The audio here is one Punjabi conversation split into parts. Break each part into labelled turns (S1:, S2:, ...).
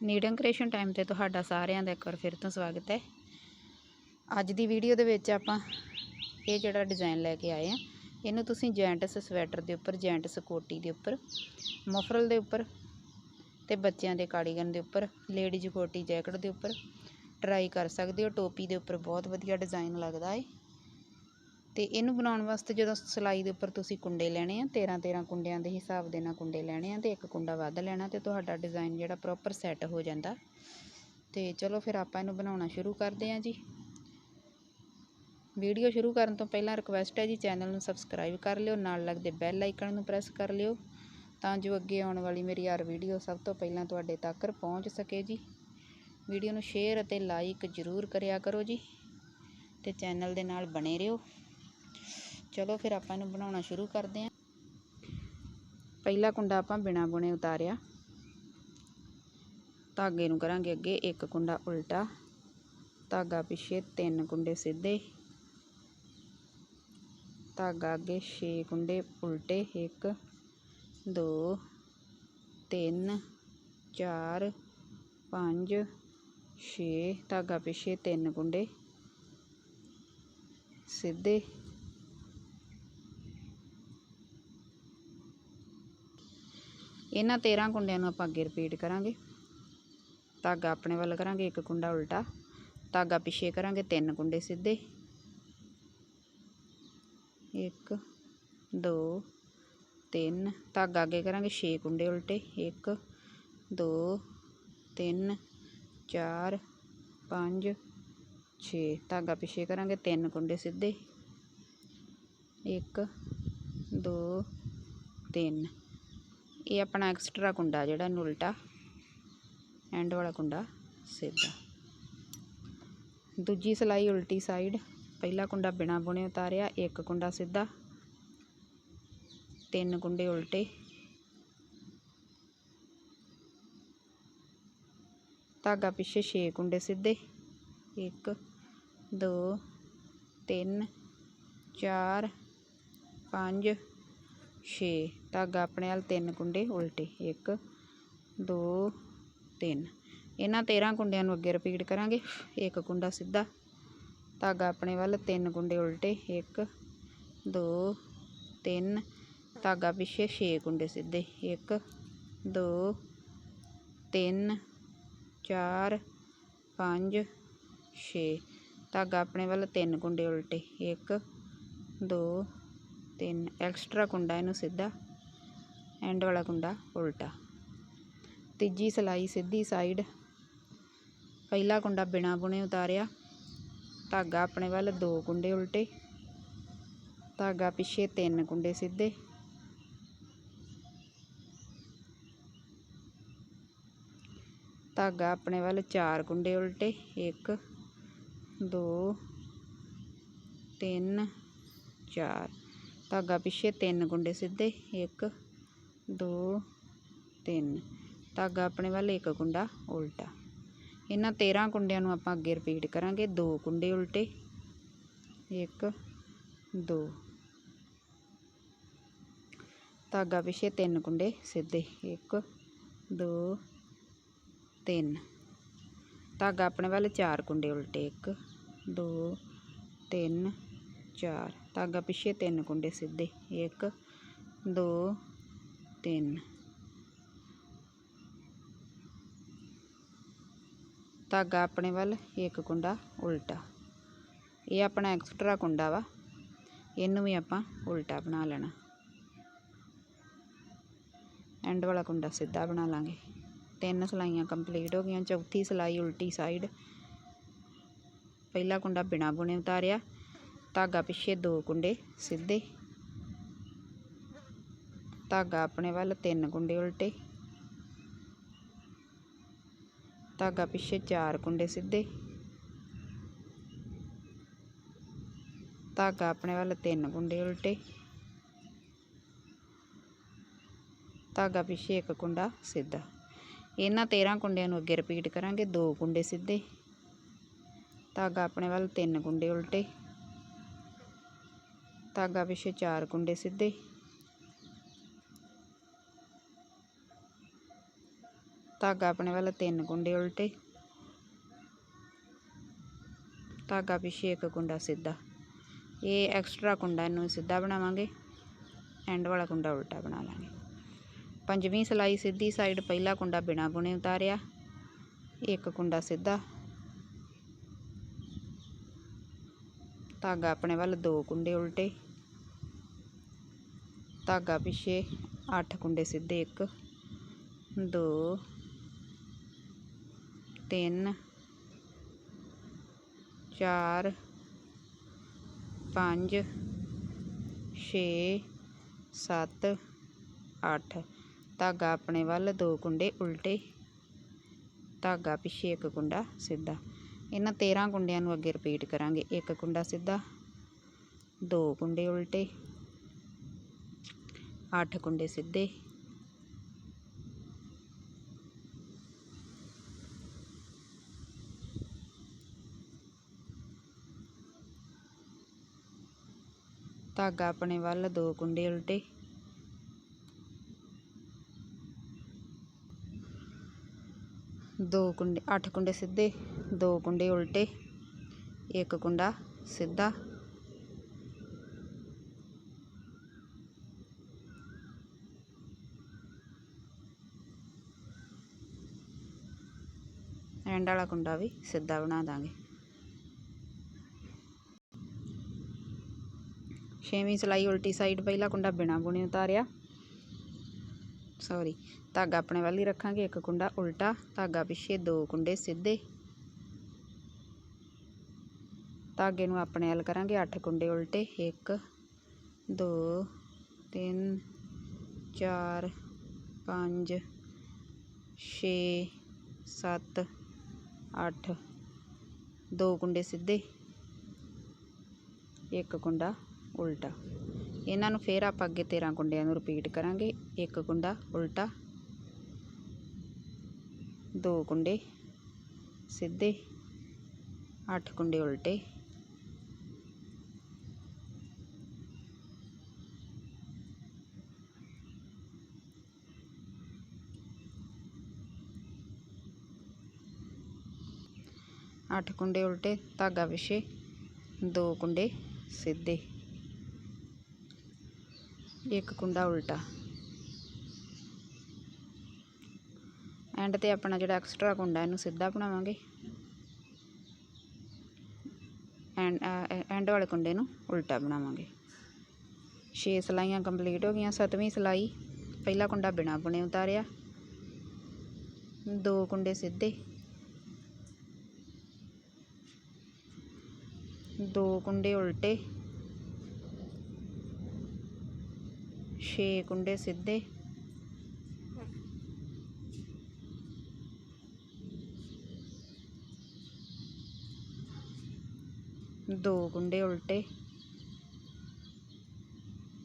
S1: ਨੀਡਨ ਕ੍ਰੀਏਸ਼ਨ ਟਾਈਮ ਤੇ ਤੁਹਾਡਾ ਸਾਰਿਆਂ ਦਾ ਇੱਕ ਵਾਰ ਫਿਰ ਤੋਂ ਸਵਾਗਤ ਹੈ। ਅੱਜ ਦੀ ਵੀਡੀਓ ਦੇ ਵਿੱਚ ਆਪਾਂ ਇਹ ਜਿਹੜਾ ਡਿਜ਼ਾਈਨ ਲੈ ਕੇ ਆਏ ਆ ਇਹਨੂੰ ਤੁਸੀਂ ਜੈਂਟਸ ਸਵੈਟਰ ਦੇ ਉੱਪਰ ਜੈਂਟਸ ਕੋਟੀ ਦੇ ਉੱਪਰ, ਮਫਰਲ ਦੇ ਉੱਪਰ ਤੇ ਬੱਚਿਆਂ ਦੇ ਕਾਰਡੀਗਨ ਦੇ ਉੱਪਰ ਲੇਡੀਜ਼ ਕੋਟੀ ਜੈਕਟ ਦੇ ਉੱਪਰ ਟਰਾਈ ਕਰ ਸਕਦੇ ਹੋ। ਟੋਪੀ ਦੇ ਉੱਪਰ ਬਹੁਤ ਵਧੀਆ ਡਿਜ਼ਾਈਨ ਲੱਗਦਾ ਹੈ। ਅਤੇ ਇਹਨੂੰ ਬਣਾਉਣ ਵਾਸਤੇ ਜਦੋਂ ਸਿਲਾਈ ਦੇ ਉੱਪਰ ਤੁਸੀਂ ਕੁੰਡੇ ਲੈਣੇ ਆ 13 13 ਕੁੰਡਿਆਂ ਦੇ ਹਿਸਾਬ ਦੇ ਨਾਲ ਕੁੰਡੇ ਲੈਣੇ ਆ ਅਤੇ ਇੱਕ ਕੁੰਡਾ ਵੱਧ ਲੈਣਾ ਅਤੇ ਤੁਹਾਡਾ ਡਿਜ਼ਾਈਨ ਜਿਹੜਾ ਪ੍ਰੋਪਰ ਸੈੱਟ ਹੋ ਜਾਂਦਾ। ਤੇ ਚਲੋ ਫਿਰ ਆਪਾਂ ਇਹਨੂੰ ਬਣਾਉਣਾ ਸ਼ੁਰੂ ਕਰਦੇ ਹਾਂ ਜੀ। ਵੀਡੀਓ ਸ਼ੁਰੂ ਕਰਨ ਤੋਂ ਪਹਿਲਾਂ ਰਿਕਵੈਸਟ ਹੈ ਜੀ ਚੈਨਲ ਨੂੰ ਸਬਸਕ੍ਰਾਈਬ ਕਰ ਲਿਓ, ਨਾਲ ਲੱਗਦੇ ਬੈਲ ਆਈਕਨ ਨੂੰ ਪ੍ਰੈਸ ਕਰ ਲਿਓ, ਤਾਂ ਜੋ ਅੱਗੇ ਆਉਣ ਵਾਲੀ ਮੇਰੀ ਹਰ ਵੀਡੀਓ ਸਭ ਤੋਂ ਪਹਿਲਾਂ ਤੁਹਾਡੇ ਤੱਕ ਪਹੁੰਚ ਸਕੇ ਜੀ। ਵੀਡੀਓ ਨੂੰ ਸ਼ੇਅਰ ਅਤੇ ਲਾਈਕ ਜ਼ਰੂਰ ਕਰਿਆ ਕਰੋ ਜੀ ਤੇ ਚੈਨਲ ਦੇ ਨਾਲ ਬਣੇ ਰਹੋ। ਚਲੋ ਫਿਰ ਆਪਾਂ ਇਹਨੂੰ ਬਣਾਉਣਾ ਸ਼ੁਰੂ ਕਰਦੇ ਹਾਂ। ਪਹਿਲਾ ਕੁੰਡਾ ਆਪਾਂ ਬਿਨਾ ਬੁਣੇ ਉਤਾਰਿਆ। ਧਾਗੇ ਨੂੰ ਕਰਾਂਗੇ ਅੱਗੇ ਇੱਕ ਕੁੰਡਾ ਉਲਟਾ। ਧਾਗਾ ਪਿੱਛੇ ਤਿੰਨ ਕੁੰਡੇ ਸਿੱਧੇ। ਧਾਗਾ ਅੱਗੇ 6 ਕੁੰਡੇ ਉਲਟੇ। 1 2 3 4 5 6 ਧਾਗਾ ਪਿੱਛੇ ਤਿੰਨ ਕੁੰਡੇ ਸਿੱਧੇ। ਇਹਨਾਂ 13 ਕੁੰਡਿਆਂ ਨੂੰ ਆਪਾਂ ਅੱਗੇ ਰਿਪੀਟ ਕਰਾਂਗੇ। ਧਾਗਾ ਆਪਣੇ ਵੱਲ ਕਰਾਂਗੇ, ਇੱਕ ਕੁੰਡਾ ਉਲਟਾ। ਧਾਗਾ ਪਿੱਛੇ ਕਰਾਂਗੇ, ਤਿੰਨ ਕੁੰਡੇ ਸਿੱਧੇ। 1 2 3 ਧਾਗਾ ਅੱਗੇ ਕਰਾਂਗੇ 6 ਕੁੰਡੇ ਉਲਟੇ। 1 2 3 4 5 6 ਧਾਗਾ ਪਿੱਛੇ ਕਰਾਂਗੇ, ਤਿੰਨ ਕੁੰਡੇ ਸਿੱਧੇ। 1 2 3 ਇਹ ਆਪਣਾ ਐਕਸਟਰਾ ਕੁੰਡਾ ਜਿਹੜਾ ਇਹਨੂੰ ਉਲਟਾ ਐਂਡ ਵਾਲਾ ਕੁੰਡਾ ਸਿੱਧਾ। ਦੂਜੀ ਸਲਾਈ ਉਲਟੀ ਸਾਈਡ ਪਹਿਲਾ ਕੁੰਡਾ ਬਿਨਾ ਬੁਣੇ ਉਤਾਰਿਆ, ਇੱਕ ਕੁੰਡਾ ਸਿੱਧਾ, ਤਿੰਨ ਕੁੰਡੇ ਉਲਟੇ। ਧਾਗਾ ਪਿੱਛੇ 6 ਕੁੰਡੇ ਸਿੱਧੇ। 1 2 3 4 5 6 ਧਾਗਾ ਆਪਣੇ ਵੱਲ ਤਿੰਨ ਕੁੰਡੇ, ਉਲਟੇ 1 2 3 ਇਹਨਾਂ 13 ਕੁੰਡਿਆਂ ਨੂੰ ਅੱਗੇ ਰਿਪੀਟ ਕਰਾਂਗੇ। ਇੱਕ ਕੁੰਡਾ ਸਿੱਧਾ ਧਾਗਾ ਆਪਣੇ ਵੱਲ ਤਿੰਨ ਕੁੰਡੇ, ਉਲਟੇ 1 2 3 ਧਾਗਾ ਪਿੱਛੇ 6 ਕੁੰਡੇ ਸਿੱਧੇ 1 2 3 4 5 6 ਧਾਗਾ ਆਪਣੇ ਵੱਲ ਤਿੰਨ ਕੁੰਡੇ, ਉਲਟੇ 1 2 3 ਐਕਸਟਰਾ ਕੁੰਡਾ ਇਹਨੂੰ ਸਿੱਧਾ ਐਂਡ ਵਾਲਾ ਕੁੰਡਾ ਉਲਟਾ ਤੀਜੀ ਸਲਾਈ ਸਿੱਧੀ ਸਾਈਡ ਪਹਿਲਾ ਕੁੰਡਾ ਬਿਨਾ ਬੁਣੇ ਉਤਾਰਿਆ ਧਾਗਾ ਆਪਣੇ ਵੱਲ ਦੋ ਕੁੰਡੇ ਉਲਟੇ ਧਾਗਾ ਪਿੱਛੇ ਤਿੰਨ ਕੁੰਡੇ ਸਿੱਧੇ ਧਾਗਾ ਆਪਣੇ ਵੱਲ ਚਾਰ ਕੁੰਡੇ ਉਲਟੇ 1 2 3 4 ਧਾਗਾ ਪਿੱਛੇ ਤਿੰਨ ਕੁੰਡੇ ਸਿੱਧੇ 1 2 3 ਧਾਗਾ ਆਪਣੇ ਵੱਲ, ਇੱਕ ਕੁੰਡਾ ਉਲਟਾ। ਇਹਨਾਂ 13 ਕੁੰਡਿਆਂ ਨੂੰ ਆਪਾਂ ਅੱਗੇ ਰਿਪੀਟ ਕਰਾਂਗੇ। ਦੋ ਕੁੰਡੇ ਉਲਟੇ 1 2 ਧਾਗਾ ਪਿੱਛੇ ਤਿੰਨ ਕੁੰਡੇ, ਸਿੱਧੇ। 1 2 3 ਧਾਗਾ ਆਪਣੇ ਵੱਲ, ਚਾਰ ਕੁੰਡੇ ਉਲਟੇ। 1 2 3 4 ਧਾਗਾ ਪਿੱਛੇ ਤਿੰਨ ਕੁੰਡੇ, ਸਿੱਧੇ। 1 2 ਤਿੰਨ। ਧਾਗਾ ਆਪਣੇ ਵੱਲ, ਇੱਕ ਕੁੰਡਾ ਉਲਟਾ। ਇਹ ਆਪਣਾ ਐਕਸਟਰਾ ਕੁੰਡਾ ਵਾ। ਇਹਨੂੰ ਵੀ ਆਪਾਂ ਉਲਟਾ ਬਣਾ ਲੈਣਾ। ਐਂਡ ਵਾਲਾ ਕੁੰਡਾ ਸਿੱਧਾ ਬਣਾ ਲਾਂਗੇ। ਤਿੰਨ ਸਲਾਈਆਂ ਕੰਪਲੀਟ ਹੋ ਗਈਆਂ। ਚੌਥੀ ਸਲਾਈ ਉਲਟੀ ਸਾਈਡ ਪਹਿਲਾ ਕੁੰਡਾ ਬਿਨਾ ਬੁਣੇ ਉਤਾਰਿਆ। ਧਾਗਾ ਪਿੱਛੇ ਦੋ ਕੁੰਡੇ ਸਿੱਧੇ। ਧਾਗਾ ਆਪਣੇ ਵੱਲ, ਤਿੰਨ ਕੁੰਡੇ ਉਲਟੇ। ਧਾਗਾ ਪਿੱਛੇ ਚਾਰ ਕੁੰਡੇ ਸਿੱਧੇ। ਧਾਗਾ ਆਪਣੇ ਵੱਲ ਤਿੰਨ ਕੁੰਡੇ ਉਲਟੇ। ਧਾਗਾ ਪਿੱਛੇ ਇੱਕ ਕੁੰਡਾ ਸਿੱਧਾ। ਇਹਨਾਂ 13 ਕੁੰਡਿਆਂ ਨੂੰ ਅੱਗੇ ਰਿਪੀਟ ਕਰਾਂਗੇ, ਦੋ ਕੁੰਡੇ ਸਿੱਧੇ। ਧਾਗਾ ਆਪਣੇ ਵੱਲ ਤਿੰਨ ਕੁੰਡੇ ਉਲਟੇ। ਧਾਗਾ ਪਿੱਛੇ ਚਾਰ ਕੁੰਡੇ ਸਿੱਧੇ। ਧਾਗਾ ਆਪਣੇ ਵੱਲ ਤਿੰਨ ਕੁੰਡੇ ਉਲਟੇ। ਧਾਗਾ ਪਿੱਛੇ ਇੱਕ ਕੁੰਡਾ ਸਿੱਧਾ। ਇਹ ਐਕਸਟਰਾ ਕੁੰਡਾ ਇਹਨੂੰ ਸਿੱਧਾ ਬਣਾਵਾਂਗੇ। ਐਂਡ ਵਾਲਾ ਕੁੰਡਾ ਉਲਟਾ ਬਣਾ ਲਾਂਗੇ। ਪੰਜਵੀਂ ਸਲਾਈ ਸਿੱਧੀ ਸਾਈਡ ਪਹਿਲਾ ਕੁੰਡਾ ਬਿਨਾ ਬੁਣੇ ਉਤਾਰਿਆ। ਇੱਕ ਕੁੰਡਾ ਸਿੱਧਾ। ਧਾਗਾ ਆਪਣੇ ਵੱਲ ਦੋ ਕੁੰਡੇ ਉਲਟੇ। ਧਾਗਾ ਪਿੱਛੇ 8 ਕੁੰਡੇ ਸਿੱਧੇ 1 2 3 4 5 6 7 8 ਧਾਗਾ ਆਪਣੇ ਵੱਲ, ਦੋ ਕੁੰਡੇ ਉਲਟੇ। ਧਾਗਾ ਪਿੱਛੇ, ਇੱਕ ਕੁੰਡਾ ਸਿੱਧਾ। ਇਹਨਾਂ 13 ਕੁੰਡਿਆਂ ਨੂੰ ਅੱਗੇ ਰਿਪੀਟ ਕਰਾਂਗੇ। ਇੱਕ ਕੁੰਡਾ ਸਿੱਧਾ, ਦੋ ਕੁੰਡੇ ਉਲਟੇ, ਅੱਠ ਕੁੰਡੇ ਸਿੱਧੇ। ਧਾਗਾ ਆਪਣੇ ਵੱਲ, ਦੋ ਕੁੰਡੇ ਉਲਟੇ। ਦੋ ਕੁੰਡੇ 8 ਕੁੰਡੇ ਸਿੱਧੇ, ਦੋ ਕੁੰਡੇ ਉਲਟੇ, ਇੱਕ ਕੁੰਡਾ ਸਿੱਧਾ। ਐਂਡ ਵਾਲਾ ਕੁੰਡਾ ਵੀ ਸਿੱਧਾ ਬਣਾ ਦਾਂਗੇ। ਛੇਵੀਂ ਸਲਾਈ ਉਲਟੀ ਸਾਈਡ ਪਹਿਲਾ ਕੁੰਡਾ ਬਿਨਾ ਬੁਣੇ ਉਤਾਰਿਆ। ਸੌਰੀ ਧਾਗਾ ਆਪਣੇ ਵੱਲ ਹੀ ਰੱਖਾਂਗੇ, ਇੱਕ ਕੁੰਡਾ ਉਲਟਾ, ਧਾਗਾ ਪਿੱਛੇ ਦੋ ਕੁੰਡੇ ਸਿੱਧੇ। ਧਾਗੇ ਨੂੰ ਆਪਣੇ ਵੱਲ ਕਰਾਂਗੇ 8 ਕੁੰਡੇ ਉਲਟੇ 1 2 3 4 5 6 7 8 ਦੋ ਕੁੰਡੇ ਸਿੱਧੇ। ਇੱਕ ਕੁੰਡਾ ਉਲਟਾ ਇਹਨਾਂ ਨੂੰ ਫੇਰ ਆਪਾਂ ਅੱਗੇ 13 ਕੁੰਡਿਆਂ ਨੂੰ ਰਿਪੀਟ ਕਰਾਂਗੇ ਇੱਕ ਕੁੰਡਾ ਉਲਟਾ ਦੋ ਕੁੰਡੇ ਸਿੱਧੇ 8 ਕੁੰਡੇ ਉਲਟੇ ਅੱਠ ਕੁੰਡੇ ਉਲਟੇ ਧਾਗਾ ਵਿਛੇ ਦੋ ਕੁੰਡੇ ਸਿੱਧੇ ਇੱਕ ਕੁੰਡਾ ਉਲਟਾ। ਐਂਡ ਤੇ ਆਪਣਾ ਜਿਹੜਾ ਐਕਸਟਰਾ ਕੁੰਡਾ, ਇਹਨੂੰ ਸਿੱਧਾ ਬਣਾਵਾਂਗੇ। ਐਂਡ ਐਂਡ ਵਾਲੇ ਕੁੰਡੇ ਨੂੰ ਉਲਟਾ ਬਣਾਵਾਂਗੇ। 6 ਸਲਾਈਆਂ ਕੰਪਲੀਟ ਹੋ ਗਈਆਂ, ਸੱਤਵੀਂ ਸਲਾਈ। ਪਹਿਲਾ ਕੁੰਡਾ ਬਿਨਾ ਬੁਣੇ ਉਤਾਰਿਆ। ਦੋ ਕੁੰਡੇ ਸਿੱਧੇ। ਦੋ ਕੁੰਡੇ ਉਲਟੇ। 6 ਕੁੰਡੇ ਸਿੱਧੇ। ਦੋ ਕੁੰਡੇ ਉਲਟੇ,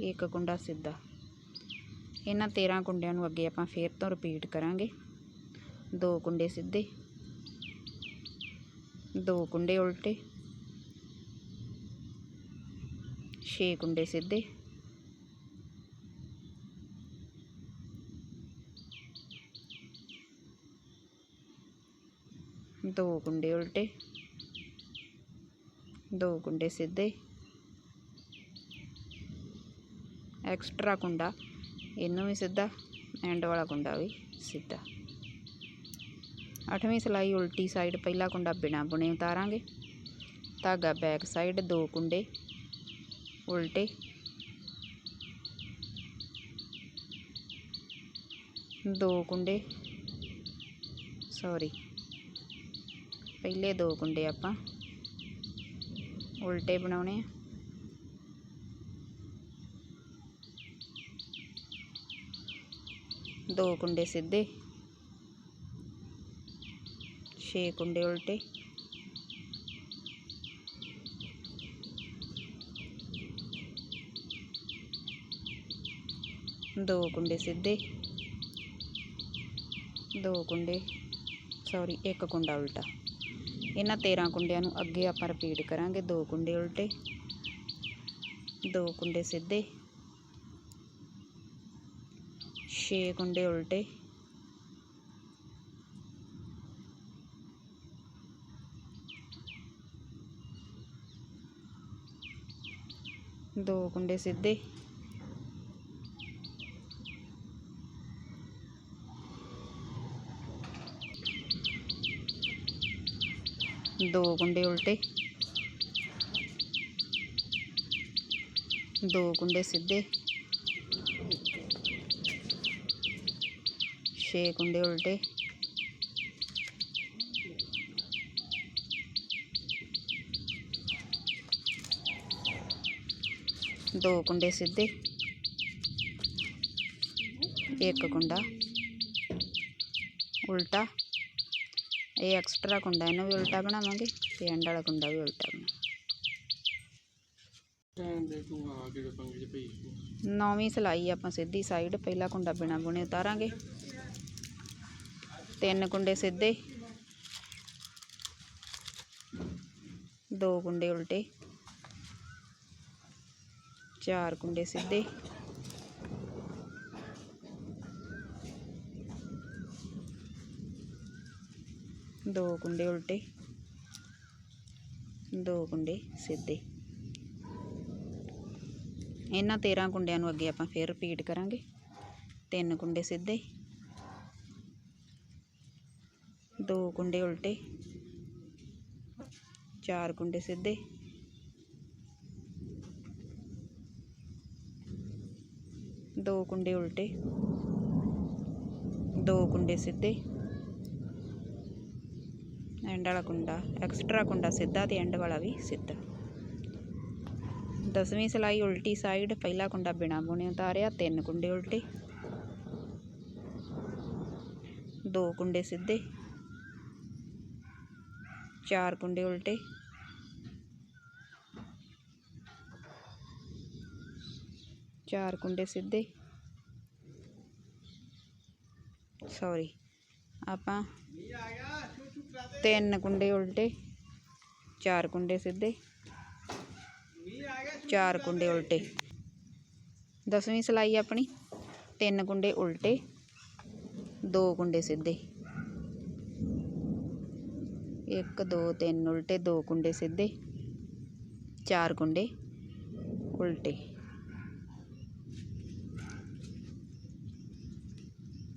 S1: ਇੱਕ ਕੁੰਡਾ ਸਿੱਧਾ। ਇਹਨਾਂ 13 ਕੁੰਡਿਆਂ ਨੂੰ ਅੱਗੇ ਆਪਾਂ ਫੇਰ ਤੋਂ ਰਿਪੀਟ ਕਰਾਂਗੇ। ਦੋ ਕੁੰਡੇ ਸਿੱਧੇ, ਦੋ ਕੁੰਡੇ ਉਲਟੇ 6 ਕੁੰਡੇ ਸਿੱਧੇ। ਦੋ ਕੁੰਡੇ ਉਲਟੇ, ਦੋ ਕੁੰਡੇ ਸਿੱਧੇ, ਐਕਸਟਰਾ ਕੁੰਡਾ, ਇਹਨੂੰ ਵੀ ਸਿੱਧਾ, ਐਂਡ ਵਾਲਾ ਕੁੰਡਾ ਵੀ ਸਿੱਧਾ। ਅੱਠਵੀਂ ਸਲਾਈ ਉਲਟੀ ਸਾਈਡ ਪਹਿਲਾ ਕੁੰਡਾ ਬਿਨਾ ਬੁਣੇ ਉਤਾਰਾਂਗੇ। ਧਾਗਾ ਬੈਕ ਸਾਈਡ ਦੋ ਕੁੰਡੇ ਉਲਟੇ। ਦੋ ਕੁੰਡੇ, ਸੌਰੀ ਪਹਿਲੇ ਦੋ ਕੁੰਡੇ ਆਪਾਂ ਉਲਟੇ ਬਣਾਉਣੇ ਆ। ਦੋ ਕੁੰਡੇ ਸਿੱਧੇ 6 ਕੁੰਡੇ ਉਲਟੇ। ਦੋ ਕੁੰਡੇ ਸਿੱਧੇ, ਦੋ ਕੁੰਡੇ ਸੌਰੀ ਇੱਕ ਕੁੰਡਾ ਉਲਟਾ। ਇਹਨਾਂ 13 ਕੁੰਡਿਆਂ ਨੂੰ ਅੱਗੇ ਆਪਾਂ ਰਿਪੀਟ ਕਰਾਂਗੇ, ਦੋ ਕੁੰਡੇ ਉਲਟੇ, ਦੋ ਕੁੰਡੇ ਸਿੱਧੇ, ਛੇ ਕੁੰਡੇ ਉਲਟੇ, ਦੋ ਕੁੰਡੇ ਸਿੱਧੇ ਦੋ ਕੁੰਡੇ ਉਲਟੇ। ਦੋ ਕੁੰਡੇ ਸਿੱਧੇ। ਛੇ ਕੁੰਡੇ ਉਲਟੇ। ਦੋ ਕੁੰਡੇ ਸਿੱਧੇ। ਇੱਕ ਕੁੰਡਾ ਉਲਟਾ। ਇਹ ਐਕਸਟਰਾ ਕੁੰਡਾ ਇਹਨੂੰ ਵੀ ਉਲਟਾ ਬਣਾਵਾਂਗੇ ਤੇ ਐਂਡ ਵਾਲਾ ਕੁੰਡਾ ਵੀ ਉਲਟਾ
S2: ਬਣਾਵਾਂਗੇ
S1: ਨੌਵੀਂ ਸਲਾਈ ਆਪਾਂ ਸਿੱਧੀ ਸਾਈਡ ਪਹਿਲਾ ਕੁੰਡਾ ਬਿਨਾ ਬੁਣੇ ਉਤਾਰਾਂਗੇ ਤਿੰਨ ਕੁੰਡੇ ਸਿੱਧੇ ਦੋ ਕੁੰਡੇ ਉਲਟੇ ਚਾਰ ਕੁੰਡੇ ਸਿੱਧੇ ਦੋ ਕੁੰਡੇ ਉਲਟੇ, ਦੋ ਕੁੰਡੇ ਸਿੱਧੇ। ਇਹਨਾਂ 13 ਕੁੰਡਿਆਂ ਨੂੰ ਅੱਗੇ ਆਪਾਂ ਫੇਰ ਰਿਪੀਟ ਕਰਾਂਗੇ। ਤਿੰਨ ਕੁੰਡੇ ਸਿੱਧੇ, ਦੋ ਕੁੰਡੇ ਉਲਟੇ, ਚਾਰ ਕੁੰਡੇ ਸਿੱਧੇ, ਦੋ ਕੁੰਡੇ ਉਲਟੇ, ਦੋ ਕੁੰਡੇ ਸਿੱਧੇ। ਐਂਡ ਵਾਲਾ ਕੁੰਡਾ, ਐਕਸਟਰਾ ਕੁੰਡਾ ਸਿੱਧਾ ਤੇ ਐਂਡ ਵਾਲਾ ਵੀ ਸਿੱਧਾ। ਦਸਵੀਂ ਸਲਾਈ ਉਲਟੀ ਸਾਈਡ, ਪਹਿਲਾ ਕੁੰਡਾ ਬਿਨਾ ਬੁਣੇ ਉਤਾਰਿਆ, ਤਿੰਨ ਕੁੰਡੇ ਉਲਟੇ। ਦੋ ਕੁੰਡੇ ਸਿੱਧੇ। ਚਾਰ ਕੁੰਡੇ ਉਲਟੇ। ਚਾਰ ਕੁੰਡੇ ਸਿੱਧੇ। ਸੌਰੀ ਆਪਾਂ ਤਿੰਨ ਕੁੰਡੇ ਉਲਟੇ, ਚਾਰ ਕੁੰਡੇ ਸਿੱਧੇ, ਚਾਰ ਕੁੰਡੇ ਉਲਟੇ। ਦਸਵੀਂ ਸਲਾਈ ਆਪਣੀ, ਤਿੰਨ ਕੁੰਡੇ ਉਲਟੇ, ਦੋ ਕੁੰਡੇ ਸਿੱਧੇ। ਇੱਕ, ਦੋ, ਤਿੰਨ ਉਲਟੇ, ਦੋ ਕੁੰਡੇ ਸਿੱਧੇ, ਚਾਰ ਕੁੰਡੇ ਉਲਟੇ।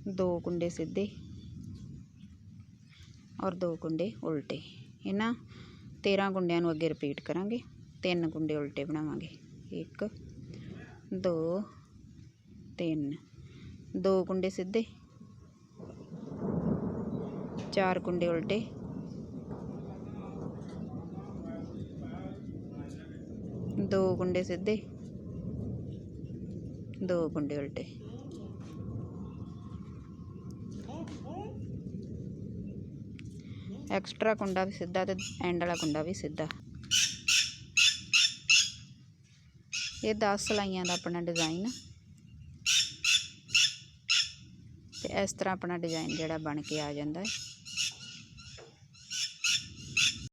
S1: ਦੋ ਕੁੰਡੇ ਸਿੱਧੇ ਔਰ ਦੋ ਕੁੰਡੇ ਉਲਟੇ। ਇਹਨਾਂ 13 ਕੁੰਡਿਆਂ ਨੂੰ ਅੱਗੇ ਰਿਪੀਟ ਕਰਾਂਗੇ। ਤਿੰਨ ਕੁੰਡੇ ਉਲਟੇ ਬਣਾਵਾਂਗੇ। ਇੱਕ, ਦੋ, ਤਿੰਨ। ਦੋ ਕੁੰਡੇ ਸਿੱਧੇ। ਚਾਰ ਕੁੰਡੇ ਉਲਟੇ। ਦੋ ਕੁੰਡੇ ਸਿੱਧੇ। ਦੋ ਕੁੰਡੇ ਉਲਟੇ। ਐਕਸਟਰਾ ਕੁੰਡਾ ਵੀ ਸਿੱਧਾ ਤੇ ਐਂਡ ਵਾਲਾ ਕੁੰਡਾ ਵੀ ਸਿੱਧਾ। ਇਹ 10 ਸਲਾਈਆਂ ਦਾ ਆਪਣਾ ਡਿਜ਼ਾਈਨ ਤੇ ਇਸ ਤਰ੍ਹਾਂ ਆਪਣਾ ਡਿਜ਼ਾਈਨ ਜਿਹੜਾ ਬਣ ਕੇ ਆ ਜਾਂਦਾ ਹੈ।